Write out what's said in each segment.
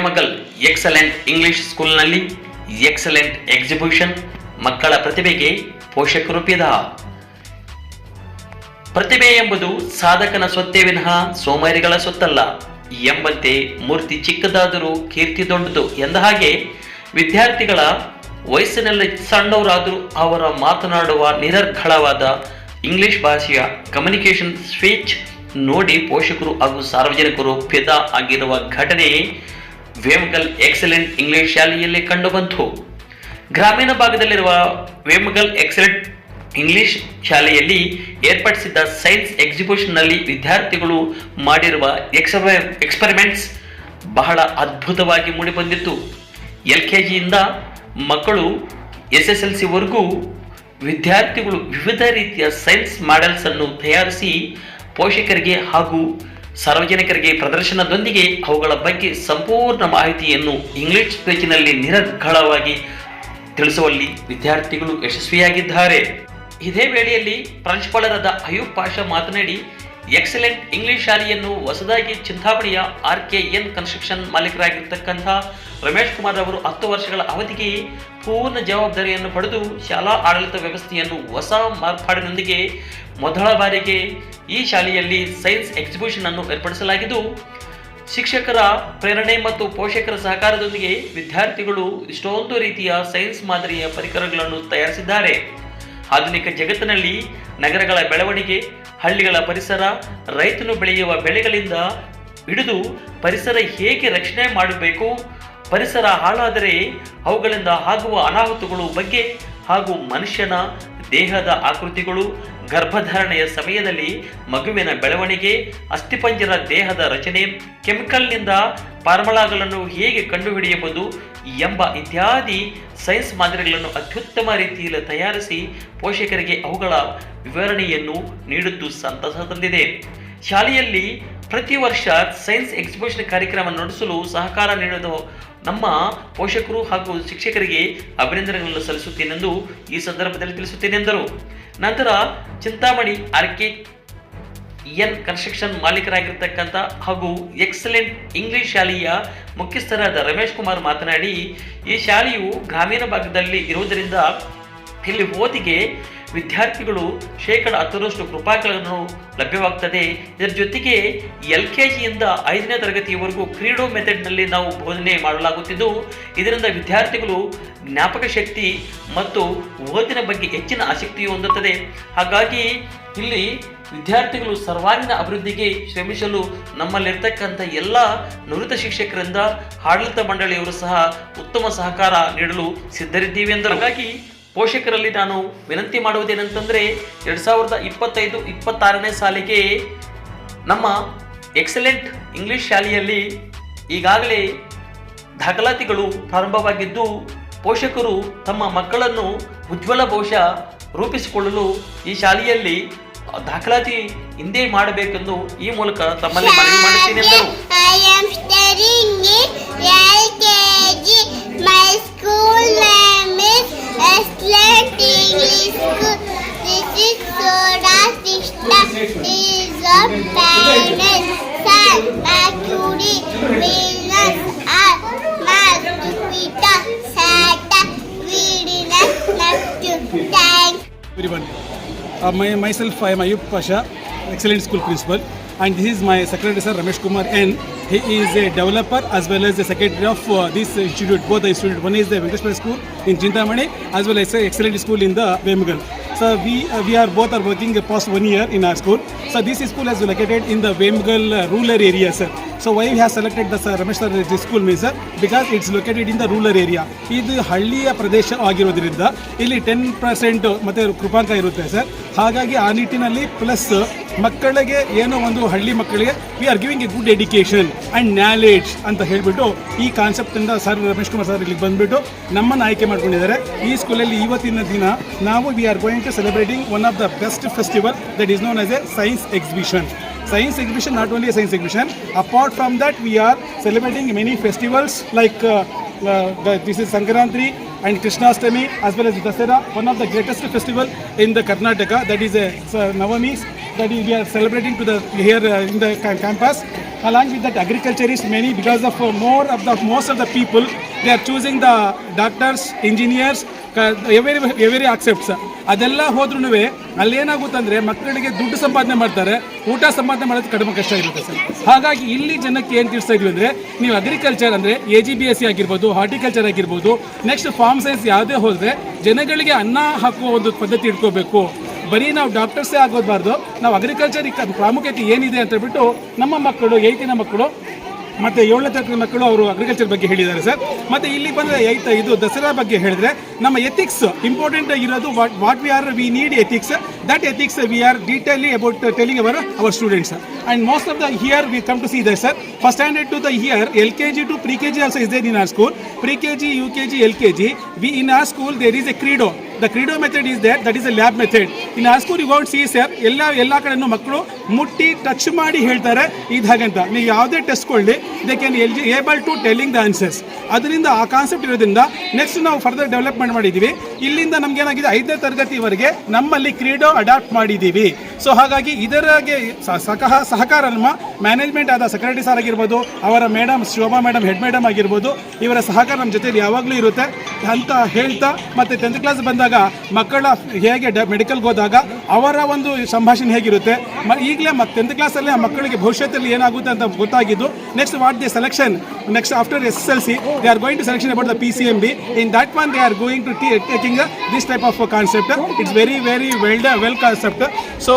Vemagal excellent English ಸ್ಕೂಲ್ನಲ್ಲಿ excellent exhibition ಮಕ್ಕಳ ಪ್ರತಿಭೆಗೆ ಪೋಷಕರು ಪಿದ ಪ್ರತಿಭೆ ಎಂಬುದು ಸಾಧಕನ ಸ್ವತ್ತೇ ವಿನಃ ಸೋಮಾರಿಗಳ ಸೊತ್ತಲ್ಲ ಎಂಬಂತೆ ಮೂರ್ತಿ ಚಿಕ್ಕದಾದರೂ ಕೀರ್ತಿ ದೊಡ್ಡದು ಎಂದ ಹಾಗೆ ವಿದ್ಯಾರ್ಥಿಗಳ ವಯಸ್ಸಿನಲ್ಲಿ ಸಣ್ಣವರಾದರೂ ಅವರ ಮಾತನಾಡುವ ನಿರರ್ಗಳವಾದ ಇಂಗ್ಲಿಷ್ ಭಾಷೆಯ ಕಮ್ಯುನಿಕೇಷನ್ ಸ್ಪೀಚ್ ನೋಡಿ ಪೋಷಕರು ಹಾಗೂ ಸಾರ್ವಜನಿಕರು ಫಿದಾ ಆಗಿರುವ ಘಟನೆ ವೇಮಗಲ್ ಎಕ್ಸಲೆಂಟ್ ಇಂಗ್ಲಿಷ್ ಶಾಲೆಯಲ್ಲಿ ಕಂಡುಬಂತು. ಗ್ರಾಮೀಣ ಭಾಗದಲ್ಲಿರುವ ವೇಮ್ಗಲ್ ಎಕ್ಸಲೆಂಟ್ ಇಂಗ್ಲಿಷ್ ಶಾಲೆಯಲ್ಲಿ ಏರ್ಪಡಿಸಿದ್ದ ಸೈನ್ಸ್ ಎಕ್ಸಿಬಿಷನ್ನಲ್ಲಿ ವಿದ್ಯಾರ್ಥಿಗಳು ಮಾಡಿರುವ ಎಕ್ಸ್ಪೆ ಎಕ್ಸ್ಪೆರಿಮೆಂಟ್ಸ್ ಬಹಳ ಅದ್ಭುತವಾಗಿ ಮೂಡಿಬಂದಿತ್ತು. ಎಲ್ ಕೆ ಜಿಯಿಂದ ಮಕ್ಕಳು ಎಸ್ ಎಸ್ ಎಲ್ ಸಿವರೆಗೂ ವಿದ್ಯಾರ್ಥಿಗಳು ವಿವಿಧ ರೀತಿಯ ಸೈನ್ಸ್ ಮಾಡೆಲ್ಸನ್ನು ತಯಾರಿಸಿ ಪೋಷಕರಿಗೆ ಹಾಗೂ ಸಾರ್ವಜನಿಕರಿಗೆ ಪ್ರದರ್ಶನದೊಂದಿಗೆ ಅವುಗಳ ಬಗ್ಗೆ ಸಂಪೂರ್ಣ ಮಾಹಿತಿಯನ್ನು ಇಂಗ್ಲಿಷ್ ಪೇಜಿನಲ್ಲಿ ನಿರರ್ಗಳವಾಗಿ ತಿಳಿಸುವಲ್ಲಿ ವಿದ್ಯಾರ್ಥಿಗಳು ಯಶಸ್ವಿಯಾಗಿದ್ದಾರೆ. ಇದೇ ವೇಳೆಯಲ್ಲಿ ಪ್ರಾಂಶುಪಾಲರಾದ ಅಯೂಬ್ ಪಾಷಾ ಮಾತನಾಡಿ, ಎಕ್ಸಲೆಂಟ್ ಇಂಗ್ಲಿಷ್ ಶಾಲೆಯನ್ನು ಹೊಸದಾಗಿ ಚಿಂತಾಮಣಿಯ ಆರ್ ಕೆ ಎನ್ ಕನ್ಸ್ಟ್ರಕ್ಷನ್ ಮಾಲೀಕರಾಗಿರ್ತಕ್ಕಂಥ ರಮೇಶ್ ಕುಮಾರ್ ಅವರು ಹತ್ತು ವರ್ಷಗಳ ಅವಧಿಗೆ ಪೂರ್ಣ ಜವಾಬ್ದಾರಿಯನ್ನು ಪಡೆದು ಶಾಲಾ ಆಡಳಿತ ವ್ಯವಸ್ಥೆಯನ್ನು ಹೊಸ ಮಾರ್ಪಾಡಿನೊಂದಿಗೆ ಮೊದಲ ಬಾರಿಗೆ ಈ ಶಾಲೆಯಲ್ಲಿ ಸೈನ್ಸ್ ಎಕ್ಸಿಬಿಷನ್ ಅನ್ನು ಏರ್ಪಡಿಸಲಾಗಿದ್ದು, ಶಿಕ್ಷಕರ ಪ್ರೇರಣೆ ಮತ್ತು ಪೋಷಕರ ಸಹಕಾರದೊಂದಿಗೆ ವಿದ್ಯಾರ್ಥಿಗಳು ಇಷ್ಟೊಂದು ರೀತಿಯ ಸೈನ್ಸ್ ಮಾದರಿಯ ಪರಿಕರಗಳನ್ನು ತಯಾರಿಸಿದ್ದಾರೆ. ಆಧುನಿಕ ಜಗತ್ತಿನಲ್ಲಿ ನಗರಗಳ ಬೆಳವಣಿಗೆ, ಹಳ್ಳಿಗಳ ಪರಿಸರ, ರೈತನು ಬೆಳೆಯುವ ಬೆಳೆಗಳಿಂದ ಹಿಡಿದು ಪರಿಸರ ಹೇಗೆ ರಕ್ಷಣೆ ಮಾಡಬೇಕು ಪರಿಸರ ಹಾಳಾದರೆ ಅವುಗಳಿಂದ ಆಗುವ ಅನಾಹುತಗಳು ಬಗ್ಗೆ ಹಾಗೂ ಮನುಷ್ಯನ ದೇಹದ ಆಕೃತಿಗಳು, ಗರ್ಭಧಾರಣೆಯ ಸಮಯದಲ್ಲಿ ಮಗುವಿನ ಬೆಳವಣಿಗೆ, ಅಸ್ಥಿಪಂಜರ ದೇಹದ ರಚನೆ, ಕೆಮಿಕಲ್ನಿಂದ ಫಾರ್ಮುಲಾಗಳನ್ನು ಹೇಗೆ ಕಂಡುಹಿಡಿಯಬಹುದು ಎಂಬ ಇತ್ಯಾದಿ ಸೈನ್ಸ್ ಮಾದರಿಗಳನ್ನು ಅತ್ಯುತ್ತಮ ರೀತಿಯಲ್ಲಿ ತಯಾರಿಸಿ ಪೋಷಕರಿಗೆ ಅವುಗಳ ವಿವರಣೆಯನ್ನು ನೀಡುವುದು ಸಂತಸ ತಂದಿದೆ. ಶಾಲೆಯಲ್ಲಿ ಪ್ರತಿ ವರ್ಷ ಸೈನ್ಸ್ ಎಕ್ಸಿಬಿಷನ್ ಕಾರ್ಯಕ್ರಮ ನಡೆಸಲು ಸಹಕಾರ ನೀಡಲು ನಮ್ಮ ಪೋಷಕರು ಹಾಗೂ ಶಿಕ್ಷಕರಿಗೆ ಅಭಿನಂದನೆಗಳನ್ನು ಸಲ್ಲಿಸುತ್ತೇನೆಂದು ಈ ಸಂದರ್ಭದಲ್ಲಿ ತಿಳಿಸುತ್ತೇನೆಂದರು ನಂತರ Chintamani R K N construction ಮಾಲೀಕರಾಗಿರ್ತಕ್ಕಂಥ ಹಾಗೂ ಎಕ್ಸಲೆಂಟ್ ಇಂಗ್ಲಿಷ್ ಶಾಲೆಯ ಮುಖ್ಯಸ್ಥರಾದ ರಮೇಶ್ ಕುಮಾರ್ ಮಾತನಾಡಿ, ಈ ಶಾಲೆಯು ಗ್ರಾಮೀಣ ಭಾಗದಲ್ಲಿ ಇರುವುದರಿಂದ ಇಲ್ಲಿ ಓದಿಗೆ ವಿದ್ಯಾರ್ಥಿಗಳು ಶೇಕಡ ಹತ್ತರಷ್ಟು ಕೃಪಾಕಳನ್ನು ಲಭ್ಯವಾಗ್ತದೆ. ಇದರ ಜೊತೆಗೆ ಎಲ್ ಕೆ ಜಿಯಿಂದ ಐದನೇ ತರಗತಿಯವರೆಗೂ ಕ್ರೀಡೋ ಮೆಥಡ್ನಲ್ಲಿ ನಾವು ಬೋಧನೆ ಮಾಡಲಾಗುತ್ತಿದ್ದು, ಇದರಿಂದ ವಿದ್ಯಾರ್ಥಿಗಳು ಜ್ಞಾಪಕ ಶಕ್ತಿ ಮತ್ತು ಓದಿನ ಬಗ್ಗೆ ಹೆಚ್ಚಿನ ಆಸಕ್ತಿ ಹೊಂದುತ್ತದೆ. ಹಾಗಾಗಿ ಇಲ್ಲಿ ವಿದ್ಯಾರ್ಥಿಗಳು ಸರ್ವಾಂಗೀಣ ಅಭಿವೃದ್ಧಿಗೆ ಶ್ರಮಿಸಲು ನಮ್ಮಲ್ಲಿರ್ತಕ್ಕಂಥ ಎಲ್ಲ ನುರಿತ ಶಿಕ್ಷಕರಿಂದ ಆಡಳಿತ ಮಂಡಳಿಯವರು ಸಹ ಉತ್ತಮ ಸಹಕಾರ ನೀಡಲು ಸಿದ್ಧರಿದ್ದೀವಿ ಎಂದರು. ಹಾಗಾಗಿ ಪೋಷಕರಲ್ಲಿ ನಾನು ವಿನಂತಿ ಮಾಡುವುದೇನಂತಂದರೆ ಎರಡು ಸಾವಿರದ ಇಪ್ಪತ್ತೈದು, ಇಪ್ಪತ್ತಾರನೇ ಸಾಲಿಗೆ ನಮ್ಮ ಎಕ್ಸಲೆಂಟ್ ಇಂಗ್ಲಿಷ್ ಶಾಲೆಯಲ್ಲಿ ಈಗಾಗಲೇ ದಾಖಲಾತಿಗಳು ಪ್ರಾರಂಭವಾಗಿದ್ದು, ಪೋಷಕರು ತಮ್ಮ ಮಕ್ಕಳನ್ನು ಉಜ್ವಲ ಭವಿಷ್ಯ ರೂಪಿಸಿಕೊಳ್ಳಲು ಈ ಶಾಲೆಯಲ್ಲಿ ದಾಖಲಾತಿ ಹಿಂದೆ ಮಾಡಬೇಕೆಂದು ಈ ಮೂಲಕ ತಮ್ಮಲ್ಲಿ ಮನವಿ ಮಾಡುತ್ತೇನೆ ಎಂದರು. Uh, my, myself, I am Ayub Pasha, excellent school principal, and this is my secretary, sir Ramesh Kumar N. He is a developer as well as the secretary of uh, this institute. Both the institute, one is the Venkateshwar School in Chintamani, as well as a excellent school in the Vemugal. So we uh, we are both are working the past one year in our school. So this school is located in the Vemgal uh, rural area, sir. So why we have selected the sir, Ramesh sir this school means sir because it's located in the rural area. ಇದು ಹಳ್ಳಿಯ ಪ್ರದೇಶ ಆಗಿರೋದ್ರಿಂದ ಇಲ್ಲಿ ten percent ಮತ್ತೆ ಕೃಪಾಂಕ ಇರುತ್ತೆ sir ಹಾಗಾಗಿ ಆ ನಿಟ್ಟಿನಲ್ಲಿ plus ಮಕ್ಕಳಿಗೆ ಏನೋ ಒಂದು ಹಳ್ಳಿ ಮಕ್ಕಳಿಗೆ we are giving a good education and knowledge ಅಂತ ಹೇಳಿಬಿಟ್ಟು ಈ ಕಾನ್ಸೆಪ್ಟಿಂದ ಸರ್ ರಮೇಶ್ ಕುಮಾರ್ ಸರ್ ಇಲ್ಲಿಗೆ ಬಂದುಬಿಟ್ಟು ನಮ್ಮನ್ನು ಆಯ್ಕೆ ಮಾಡ್ಕೊಂಡಿದ್ದಾರೆ. ಈ ಸ್ಕೂಲಲ್ಲಿ ಇವತ್ತಿನ ದಿನ ನಾವು we are going to celebrating one of the best festival that is known as a science exhibition science exhibition, not only a science exhibition, apart from that, we are celebrating many festivals this is Sankranti and Krishnashtami is well and Dasara as well as festival one of the greatest festival in the karnataka study celebrating to their in the ಕ campus along that agriculture is many because offer ಮೋ of the most of the people ಯ are choosing the doctors engineers ಕ every every accepts ಅದೆಲ್ಲ ಹೋದ್ರೂ ಅಲ್ಲೇನಾಗುತ್ತೆ ಅಂದರೆ ಮಕ್ಕಳಿಗೆ ದುಡ್ಡು ಸಂಪಾದನೆ ಮಾಡ್ತಾರೆ, ಊಟ ಸಂಪಾದನೆ ಮಾಡೋದು ಕಡಿಮೆ ಕಷ್ಟ ಇರುತ್ತೆ ಸರ್. ಹಾಗಾಗಿ ಇಲ್ಲಿ ಜನಕ್ಕೆ ಏನು ತಿಳಿಸ್ತಾ ಇದ್ದೀವಿ ಅಂದರೆ ನೀವು ಅಗ್ರಿಕಲ್ಚರ್ ಅಂದರೆ A G B S C ಆಗಿರ್ಬೋದು ಹಾರ್ಟಿಕಲ್ಚರ್ ಆಗಿರ್ಬೋದು ನೆಕ್ಸ್ಟ್ ಫಾರ್ಮ್ ಸೈನ್ಸ್ ಯಾವುದೇ ಹೋದ್ರೆ ಜನಗಳಿಗೆ ಅನ್ನ ಹಾಕುವ ಒಂದು ಪದ್ಧತಿ ಇಟ್ಕೋಬೇಕು. ಬರೀ ನಾವು ಡಾಕ್ಟರ್ಸೇ ಆಗೋದ್ಬಾರ್ದು, ನಾವು ಅಗ್ರಿಕಲ್ಚರ್ ಪ್ರಾಮುಖ್ಯತೆ ಏನಿದೆ ಅಂತ ಹೇಳ್ಬಿಟ್ಟು ನಮ್ಮ ಮಕ್ಕಳು, ಏಯ್ತಿನ ಮಕ್ಕಳು, ಮತ್ತು ಏಳನೇ ತರಗತಿ ಮಕ್ಕಳು ಅವರು ಅಗ್ರಿಕಲ್ಚರ್ ಬಗ್ಗೆ ಹೇಳಿದ್ದಾರೆ ಸರ್. ಮತ್ತು ಇಲ್ಲಿ ಬಂದರೆ ಐತ ಇದು ದಸರಾ ಬಗ್ಗೆ ಹೇಳಿದ್ರೆ, ನಮ್ಮ ಎಥಿಕ್ಸ್ ಇಂಪಾರ್ಟೆಂಟ್ ಇರೋದು what what we are we need ethics that ethics we are detailly about telling our our students and most of the here we come to see their sir first standard to the here L K G to pre K G also is there in our school pre K G U K G L K G we in our school there is a Kreedo the Kreedo method is there that is a lab method in school you see sir ಎಲ್ಲ ಎಲ್ಲ ಕಡೆನೂ ಮಕ್ಕಳು ಮುಟ್ಟಿ touch ಮಾಡಿ ಹೇಳ್ತಾರೆ. ಇದು ಹಾಗಂತ. ನೀವು ಯಾವುದೇ test ಕೊಳ್ಳಿ they can L G able to telling the answers ಅದರಿಂದ ಆ ಕಾನ್ಸೆಪ್ಟ್ ಇರೋದ್ರಿಂದ ನೆಕ್ಸ್ಟ್ ನಾವು ಫರ್ದರ್ ಡೆವಲಪ್ಮೆಂಟ್ ಮಾಡಿದ್ದೀವಿ. ಇಲ್ಲಿಂದ ನಮ್ಗೆ ಏನಾಗಿದೆ? ಐದನೇ ತರಗತಿವರೆಗೆ ನಮ್ಮಲ್ಲಿ ಕ್ರೀಡೋ ಅಡಾಪ್ಟ್ ಮಾಡಿದ್ದೀವಿ. ಸೊ ಹಾಗಾಗಿ ಇದರಾಗೆ ಸಹ ಸಹಕಾರ ನಮ್ಮ ಮ್ಯಾನೇಜ್ಮೆಂಟ್ ಆದ ಸೆಕ್ರೆಟರಿ ಸರ್ ಆಗಿರ್ಬೋದು, ಅವರ madam Shobha madam head madam ಆಗಿರ್ಬೋದು, ಇವರ ಸಹಕಾರ ನಮ್ಮ ಜೊತೆಯಲ್ಲಿ ಯಾವಾಗಲೂ ಇರುತ್ತೆ ಅಂತ ಹೇಳ್ತಾ, ಮತ್ತು ಟೆಂತ್ ಕ್ಲಾಸ್ ಬಂದಾಗ ಮಕ್ಕಳ ಹೇಗೆ ಮೆಡಿಕಲ್ಗೆ ಹೋದಾಗ ಅವರ ಒಂದು ಸಂಭಾಷಣೆ ಹೇಗಿರುತ್ತೆ? ಮ ಈಗಲೇ ಮ ಟೆಂತ್ ಕ್ಲಾಸಲ್ಲಿ ಆ ಮಕ್ಕಳಿಗೆ ಭವಿಷ್ಯದಲ್ಲಿ ಏನಾಗುತ್ತೆ ಅಂತ ಗೊತ್ತಾಗಿದ್ದು next what the selection next after S S L C they are going to selection about the P C M B in that man they are going to taking this type of concept it's very very well well concept so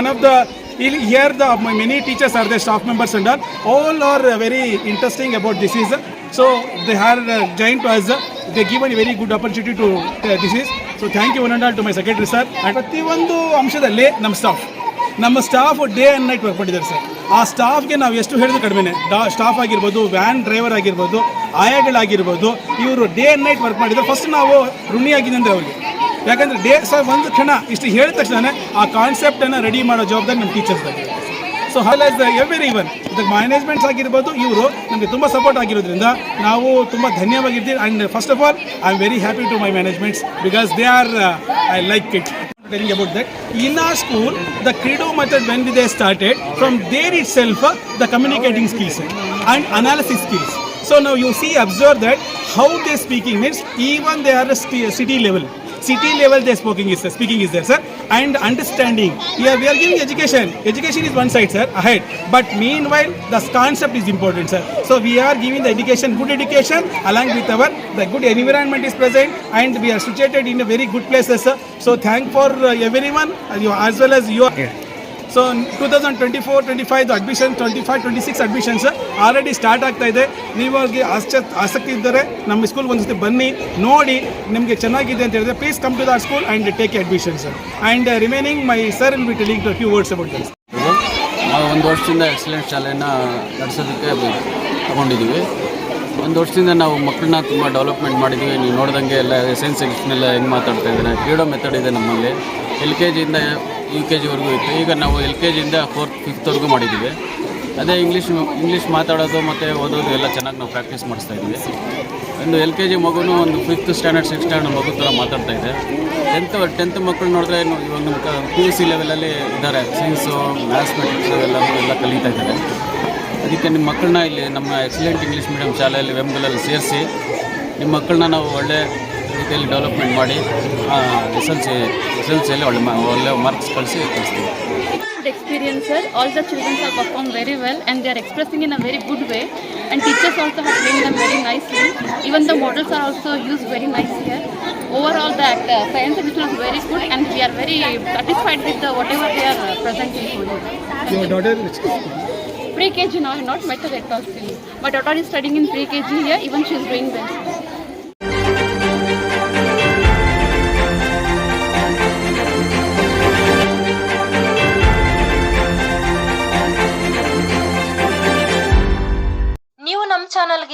one of the ಇಲ್ಲಿ here the many teachers are the staff members and all all are very interesting about this is so they ಹ್ಯಾರ್ joint to as they given very good opportunity to this is so thank you one and all to my secretary sir ಪ್ರತಿಯೊಂದು ಅಂಶದಲ್ಲಿ ನಮ್ಮ staff ನಮ್ಮ staff day and night work ಮಾಡಿದ್ದಾರೆ sir ಆ ಸ್ಟಾಫ್ಗೆ ನಾವು ಎಷ್ಟು ಹೇಳಿದ್ರು ಕಡಿಮೆನೆ. ಡಾ ಸ್ಟಾಫ್ ಆಗಿರ್ಬೋದು ವ್ಯಾನ್ ಡ್ರೈವರ್ ಆಗಿರ್ಬೋದು, ಆಯಾಗಳಾಗಿರ್ಬೋದು, ಇವರು ಡೇ ಆ್ಯಂಡ್ ನೈಟ್ ವರ್ಕ್ ಮಾಡಿದ್ರು ಫಸ್ಟ್ ನಾವು ಋಣಿಯಾಗಿದೆ ಅಂದರೆ ಅವ್ರಿಗೆ. ಯಾಕಂದರೆ ಡೇ ಸರ್ ಒಂದು ಕ್ಷಣ ಇಷ್ಟು ಹೇಳಿದ ತಕ್ಷಣ ಆ ಕಾನ್ಸೆಪ್ಟನ್ನು ರೆಡಿ ಮಾಡೋ ಜವಾಬ್ದಾರಿ ನಮ್ಮ teachers so highlights the every even ಇದಕ್ಕೆ ಮ್ಯಾನೇಜ್ಮೆಂಟ್ಸ್ ಆಗಿರ್ಬೋದು, ಇವರು ನಮಗೆ ತುಂಬ ಸಪೋರ್ಟ್ ಆಗಿರೋದ್ರಿಂದ ನಾವು ತುಂಬ ಧನ್ಯವಾಗಿರ್ತೀವಿ. And first of all I am very happy to my managements because they are I like it telling about that in a school the Kreedo method when we they started from there itself the communicating skills and analysis skills so ನಾವು you see observe that how they speaking means even they are city level City level they speaking is there, speaking is there, sir, and understanding. Yeah, we are giving education. Education is one side, sir, ahead. But meanwhile, the concept is important, sir. So we are giving the education, good education, along with our the good environment is present, and we are situated in a very good places, sir. So thank for uh, everyone, uh, as well as you. So two thousand twenty four twenty five admission twenty five twenty six admissions already start ಆಗ್ತಾ ಇದೆ. ನೀವು ಅವ್ರಿಗೆ ಆಶ್ಚ ಆಸಕ್ತಿ ಇದ್ದರೆ ನಮ್ಮ ಸ್ಕೂಲ್ಗೆ ಒಂದ್ಸತಿ ಬನ್ನಿ, ನೋಡಿ ನಿಮಗೆ ಚೆನ್ನಾಗಿದೆ ಅಂತ ಹೇಳಿದ್ರೆ please come to the school and take admissions and remaining my sir will be telling to few words about this ನಾವು ಒಂದು ವರ್ಷದಿಂದ ಎಕ್ಸಲೆಂಟ್ ಶಾಲೆಯನ್ನು ನಡೆಸೋದಕ್ಕೆ ತಗೊಂಡಿದ್ದೀವಿ. ಒಂದು ವರ್ಷದಿಂದ ನಾವು ಮಕ್ಕಳನ್ನ ತುಂಬ ಡೆವಲಪ್ಮೆಂಟ್ ಮಾಡಿದ್ದೀವಿ. ನೀವು ನೋಡ್ದಂಗೆ ಎಲ್ಲ ಸೈನ್ಸ್ ಎಕ್ಸ್ನೆಲ್ಲ ಹೆಂಗೆ ಮಾತಾಡ್ತಾ ಇದ್ದಾರೆ. ಕ್ರೀಡೋ ಮೆಥಡ್ ಇದೆ ನಮ್ಮಲ್ಲಿ. ಎಲ್ ಕೆ ಜಿಯಿಂದ ಯು ಕೆ ಜಿವರೆಗೂ ಇತ್ತು. ಈಗ ನಾವು ಎಲ್ ಕೆ ಜಿಯಿಂದ ಫೋರ್ತ್ ಫಿಫ್ತ್ವರೆಗೂ ಮಾಡಿದ್ದೀವಿ. ಅದೇ ಇಂಗ್ಲೀಷ್ ಇಂಗ್ಲೀಷ್ ಮಾತಾಡೋದು ಮತ್ತು ಓದೋದು ಎಲ್ಲ ಚೆನ್ನಾಗಿ ನಾವು ಪ್ರಾಕ್ಟೀಸ್ ಮಾಡಿಸ್ತಾ ಇದ್ದೀವಿ. ಒಂದು ಎಲ್ ಕೆ ಜಿ ಮಗುನೂ ಒಂದು ಫಿಫ್ತ್ ಸ್ಟ್ಯಾಂಡರ್ಡ್ ಸಿಕ್ಸ್ ಸ್ಟ್ಯಾಂಡರ್ಡ್ ಮಗು ಥರ ಮಾತಾಡ್ತಾ ಇದೆ. ಟೆಂತ್ ಟೆಂತ್ ಮಕ್ಕಳು ನೋಡಿದ್ರೆ ಇವಾಗ ನಮ್ಮ ಪಿ ಯು ಸಿ ಲೆವೆಲಲ್ಲಿ ಇದ್ದಾರೆ. ಸೈನ್ಸು ಮ್ಯಾಥ್ಮೆಟಿಕ್ಸ್ ಎಲ್ಲ ಎಲ್ಲ ಕಲಿತಾ ಇದ್ದಾರೆ. ಅದಕ್ಕೆ ನಿಮ್ಮ ಮಕ್ಕಳನ್ನ ಇಲ್ಲಿ ನಮ್ಮ ಎಕ್ಸಲೆಂಟ್ ಇಂಗ್ಲೀಷ್ ಮೀಡಿಯಂ ಶಾಲೆಯಲ್ಲಿ ವೆಂಬಲಲ್ಲಿ ಸೇರಿಸಿ ನಿಮ್ಮ ಮಕ್ಕಳನ್ನ ನಾವು ಒಳ್ಳೆ ರೀತಿಯಲ್ಲಿ ಡೆವಲಪ್ಮೆಂಟ್ ಮಾಡಿ S L C S L ಸಿಯಲ್ಲಿ ಒಳ್ಳೆ ಒಳ್ಳೆ ಮಾರ್ಕ್ಸ್ ಕಳಿಸಿ ಕಳಿಸ್ತೀವಿ good experience sir. All the children have performed very well and they are expressing in a very good way. And teachers also have trained them very nicely. Even the models are also used very nice here. Overall, the act- uh, science edition was very good and we are very satisfied with the, whatever they are uh, presenting. Your daughter Pre-KG now, not matter at all still. My daughter is studying in pre-KG here. Even she is doing well.